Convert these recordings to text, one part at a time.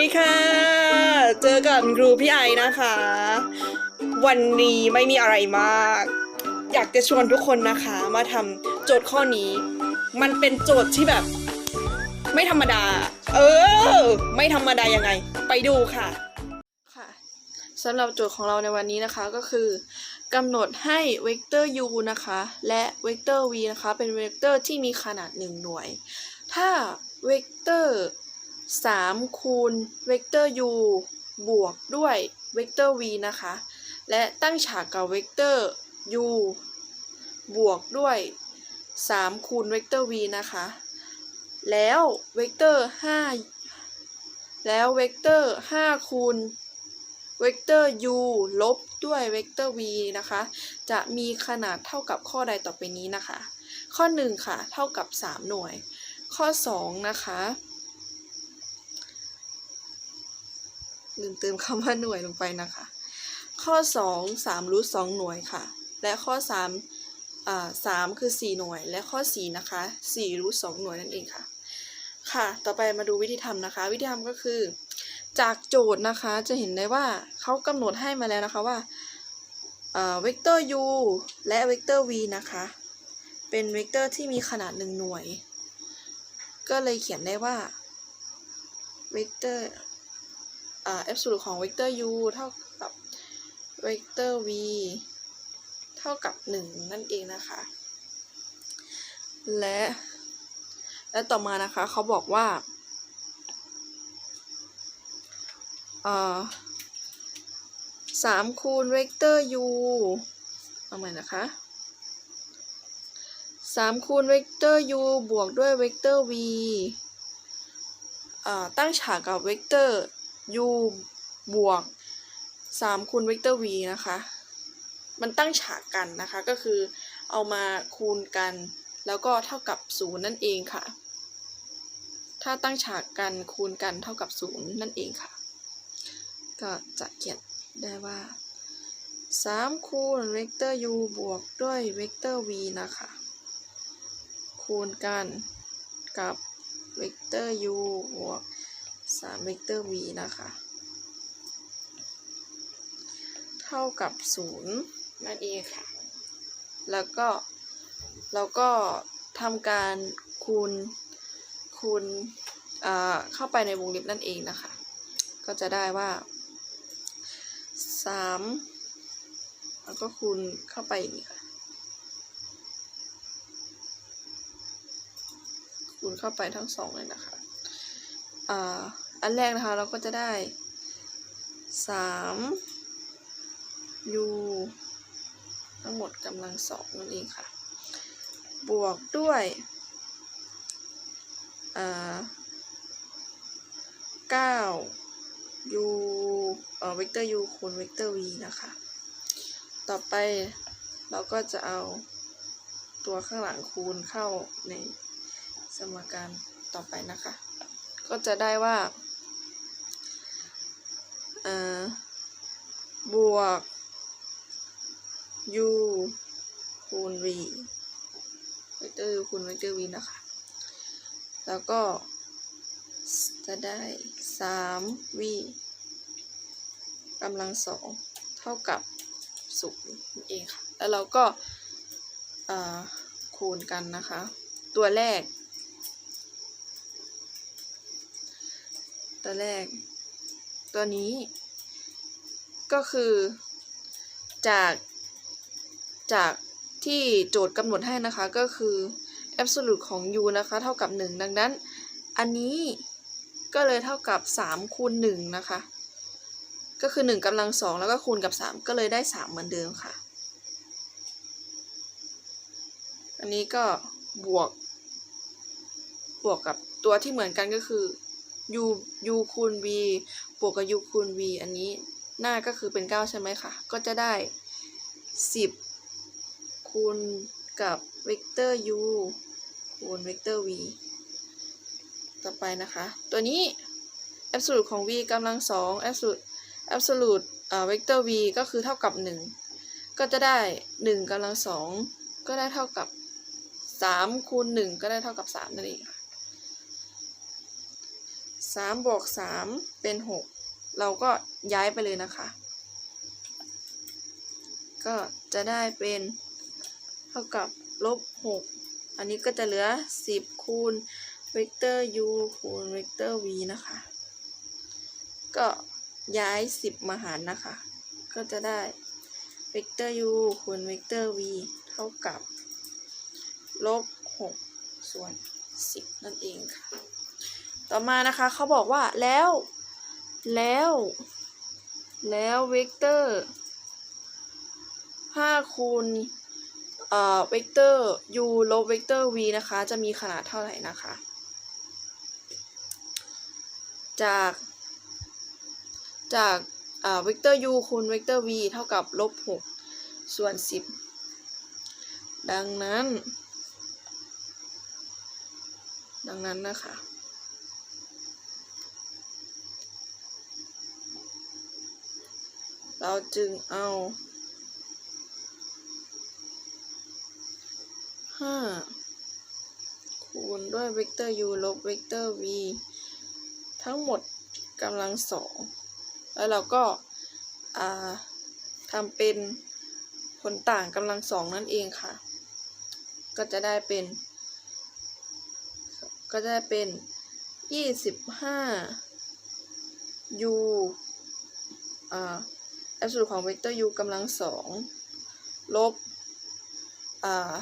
ดีค่ะ เจอกับครูพี่ไอนะคะ วันนี้ไม่มีอะไรมาก อยากจะชวนทุกคนนะคะ มาทำโจทย์ข้อนี้ มันเป็นโจทย์ที่แบบ ไม่ธรรมดา เออ ไม่ธรรมดายังไง ไปดูค่ะ ค่ะสำหรับโจทย์ของเราในวันนี้นะคะก็คือกำหนดให้เวกเตอร์ u นะคะ และเวกเตอร์ v นะคะ เป็นเวกเตอร์ที่มีขนาด 1 หน่วย ถ้าเวกเตอร์ 3 คูณเวกเตอร์ u บวกด้วยเวกเตอร์ v นะคะ และตั้งฉากกับเวกเตอร์ u บวกด้วย 3 คูณเวกเตอร์ v นะคะ แล้วเวกเตอร์ 5 แล้วเวกเตอร์ 5 คูณเวกเตอร์ u ลบด้วยเวกเตอร์ v นะคะ จะมีขนาดเท่ากับข้อใดต่อไปนี้นะคะ ข้อ 1 ค่ะ เท่ากับ 3 หน่วย ข้อ 2 นะคะ ลืมเติมคำว่าหน่วยลงไปนะคะ ข้อ 2 3รูท2หน่วยค่ะ และข้อ3อ่า3คือ 4 หน่วย และข้อ 4 นะคะ4รูท2หน่วยนั่นเองค่ะ ค่ะ ต่อไปมาดูวิธีทำนะคะ วิธีทำก็คือ จากโจทย์นะคะจะเห็นได้ว่าเขากำหนดให้มาแล้วนะคะว่าเวกเตอร์ u และเวกเตอร์ v นะคะ เป็นเวกเตอร์ที่มีขนาด1หน่วย ก็เลยเขียนได้ว่าเวกเตอร์ อ่า absolute ของเวกเตอร์ u เท่ากับเวกเตอร์ v เท่ากับ 1 นั่นเองนะคะ และ และต่อมานะคะเขาบอกว่าอ่อสามคูณเวกเตอร์ u เอาใหม่นะคะสามคูณเวกเตอร์ u บวกด้วยเวกเตอร์ v อ่อตั้งฉากกับเวกเตอร์ u บวกสามคูณเวกเตอร์ v นะคะ มันตั้งฉากกันนะคะ ก็คือเอามาคูณกัน แล้วก็เท่ากับศูนย์นั่นเองค่ะ ถ้าตั้งฉากกันคูณกันเท่ากับศูนย์นั่นเองค่ะ ก็จะเขียนได้ว่า 3 คูณเวกเตอร์ u บวกด้วยเวกเตอร์ v นะคะ คูณกันกับเวกเตอร์ u บวก 3เวกเตอร์ v นะคะ เท่ากับ 0 นั่นเองค่ะ แล้วก็เราก็ทำการคูณคูณเข้าไปในวงเล็บนั่นเองนะคะ ก็จะได้ว่าสามแล้วก็คูณเข้าไปนี้ค่ะคูณเข้าไปทั้งสองเลยนะคะ อ่า อันแรกนะคะเราก็จะได้สาม u ทั้งหมดกำลังสองนั่นเองค่ะ บวกด้วยเก้า u เอ่อเวกเตอร์ u คูณเวกเตอร์ v นะคะ ต่อไปเราก็จะเอาตัวข้างหลังคูณเข้าในสมการต่อไปนะคะ ก็จะได้ว่า อ่อบวก u คูณ v เวกเตอร์ u คูณเวกเตอร์ v นะคะ แล้วก็จะได้สามวีกำลังสองเท่ากับศูนย์นั่นเองค่ะ แล้วเราก็คูณกันนะคะ ตัวแรก ตัวแรก ตัวนี้ ก็คือจากจากที่โจทย์กำหนดให้นะคะก็คือ absolute ของ u นะคะ เท่ากับ 1 ดังนั้น อันนี้ก็เลยเท่ากับ 3 คูณ 1 นะคะ ก็คือ 1กำลัง 2 แล้วก็คูณกับ 3 ก็เลยได้ 3 เหมือนเดิมค่ะ อันนี้ก็บวก บวกกับตัวที่เหมือนกันก็คือ u u คูณ v บวกกับ u คูณ v อันนี้ หน้าก็คือเป็น 9 ใช่ไหมคะ ก็จะได้ 10 คูณกับเวกเตอร์ u คูณเวกเตอร์ v ต่อไปนะคะ ตัวนี้ absolute ของ v กำลังสอง absolute absolute เอ่อ vector v ก็คือเท่ากับ 1 ก็จะได้ 1กำลังสองก็ได้เท่ากับ 3 คูณ 1 ก็ได้เท่ากับ 3 นั่นเองค่ะสามบวกสามเป็นหก เราก็ย้ายไปเลยนะคะ ก็จะได้เป็นเท่ากับลบหกอันนี้ก็จะเหลือสิบคูณเวกเตอร์ u คูณเวกเตอร์ v นะคะ ก็ย้ายสิบมาหารนะคะ ก็จะได้เวกเตอร์ u คูณเวกเตอร์ v เท่ากับลบหกส่วนสิบนั่นเองค่ะ ต่อมานะคะเขาบอกว่าแล้ว แล้ว แล้วเวกเตอร์5คูณเอ่อเวกเตอร์ u ลบเวกเตอร์ v นะคะ จะมีขนาดเท่าไหร่นะคะ จาก จากเอ่าเวกเตอร์ u คูณเวกเตอร์ v เท่ากับลบ6ส่วน 10 ดังนั้น ดังนั้นนะคะ เราจึงเอาห้าคูณด้วยเวกเตอร์ u ลบเวกเตอร์ v ทั้งหมดกำลังสองแล้วเราก็าทำเป็นผลต่างกำลังสองนั่นเองค่ะ ก็จะได้เป็น ก็จะได้เป็นยี่สิบห้า u อ่า แอบสูตของเวกเตอร์ u กำลังสองลบอ่า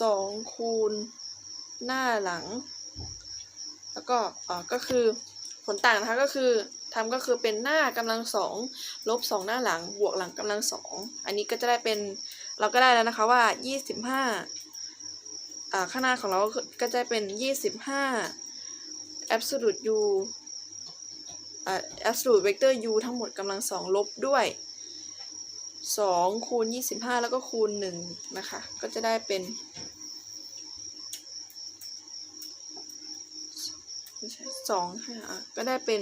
สองคูณหน้าหลัง แล้วก็อ่าก็คือผลต่างนะคะก็คือทำก็คือเป็นหน้ากำลังสองลบสองหน้าหลังบวกหลังกำลังสองอันนี้ก็จะได้เป็นเราก็ได้แล้วนะคะว่ายี่สิบห้าอ่าข้างหน้าของเราก็จะเป็นยี่สิบห้า absolute u absolute vector u ทั้งหมดกำลังสองลบด้วยสองคูณยี่สิบห้าแล้วก็คูณหนึ่งนะคะ ก็จะได้เป็นไม่ใช่สองห้าอะก็ได้เป็น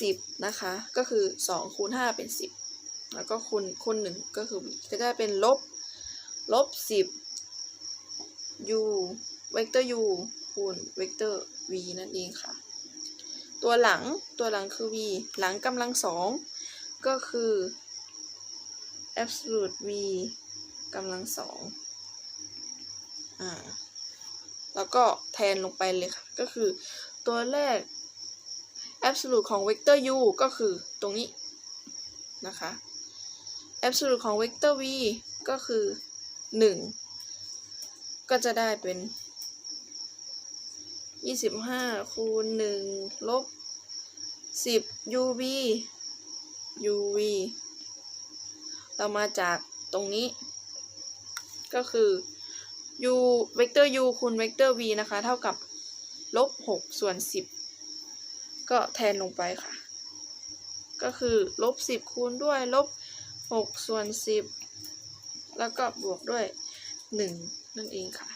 สิบนะคะ ก็คือสองคูณห้าเป็นสิบแล้วก็คูณคูณหนึ่งก็คือก็ได้เป็นลบลบสิบ u เวกเตอร์ u คูณเวกเตอร์ v นั่นเองค่ะ ตัวหลังตัวหลังคือ v หลังกำลังสองก็คือ absolute v กำลังสองอ่าแล้วก็แทนลงไปเลยค่ะ ก็คือตัวแรก absolute ของ vector u ก็คือตรงนี้นะคะ absolute ของ vector v ก็คือ 1 ก็จะได้เป็น 25คูณ1ลบ10 uv uv เรามาจากตรงนี้ ก็คือ u เวกเตอร์ u คูณเวกเตอร์ v นะคะ เท่ากับลบ6ส่วน10ก็แทนลงไปค่ะ ก็คือลบ10คูณด้วยลบ6ส่วน10แล้วก็บวกด้วย1นั่นเองค่ะ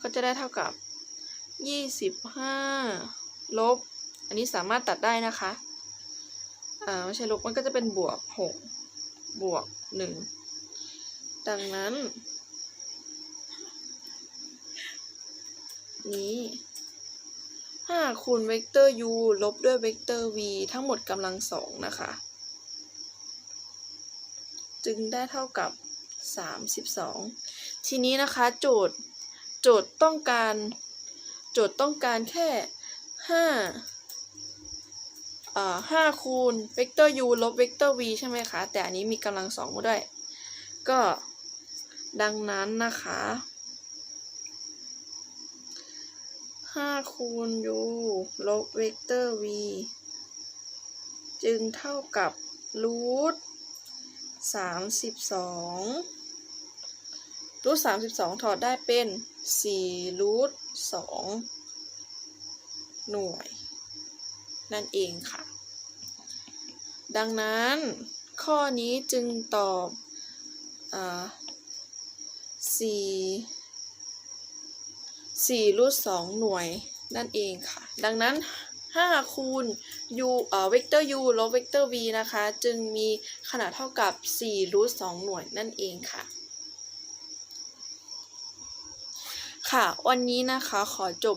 ก็จะได้เท่ากับ 25ลบ อันนี้สามารถตัดได้นะคะ อ่าไม่ใช่ลบมันก็จะเป็นบวก6บวก1ดังนั้น นี้5คูณเวกเตอร์ u ลบด้วยเวกเตอร์ v ทั้งหมดกำลังสองนะคะ จึงได้เท่ากับ32ทีนี้นะคะ โจทย์โจทย์ต้องการ โจทย์ต้องการแค่5อ่า5คูณเวกเตอร์ u ลบเวกเตอร์ v ใช่ไหมคะ แต่อันนี้มีกำลังสองมาด้วย ก็ดังนั้นนะคะ5คูณ u ลบเวกเตอร์ v จึงเท่ากับรูท32รูท32ถอดได้เป็น4รูท 2 หน่วย นั่นเองค่ะ ดังนั้นข้อนี้จึงตอบอ่าสี่สี่รูทสองหน่วย นั่นเองค่ะ ดังนั้นห้าคูณ u เอ่อเวกเตอร์ u ลบเวกเตอร์ v นะคะ จึงมีขนาดเท่ากับสี่รูทสองหน่วย นั่นเองค่ะ ค่ะ วันนี้นะคะขอจบ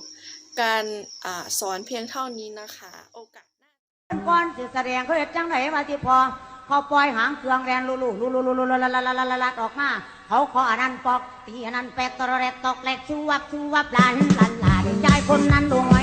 การอสอนเพียงเท่านี้นะคะ โอกาสหน้าก่อนจะแสดงเขาเห็นจังไหนมาที่พอเขาปล่อยหางเครื่องแรงลุลุลุลุลุลุลุลลลละละละออกมาเขาขออันนั้นปอกตีอันนั้นแปกตระแรกตกแหลกชูวับชูวับลานลานลานใจคนนั้นลงมา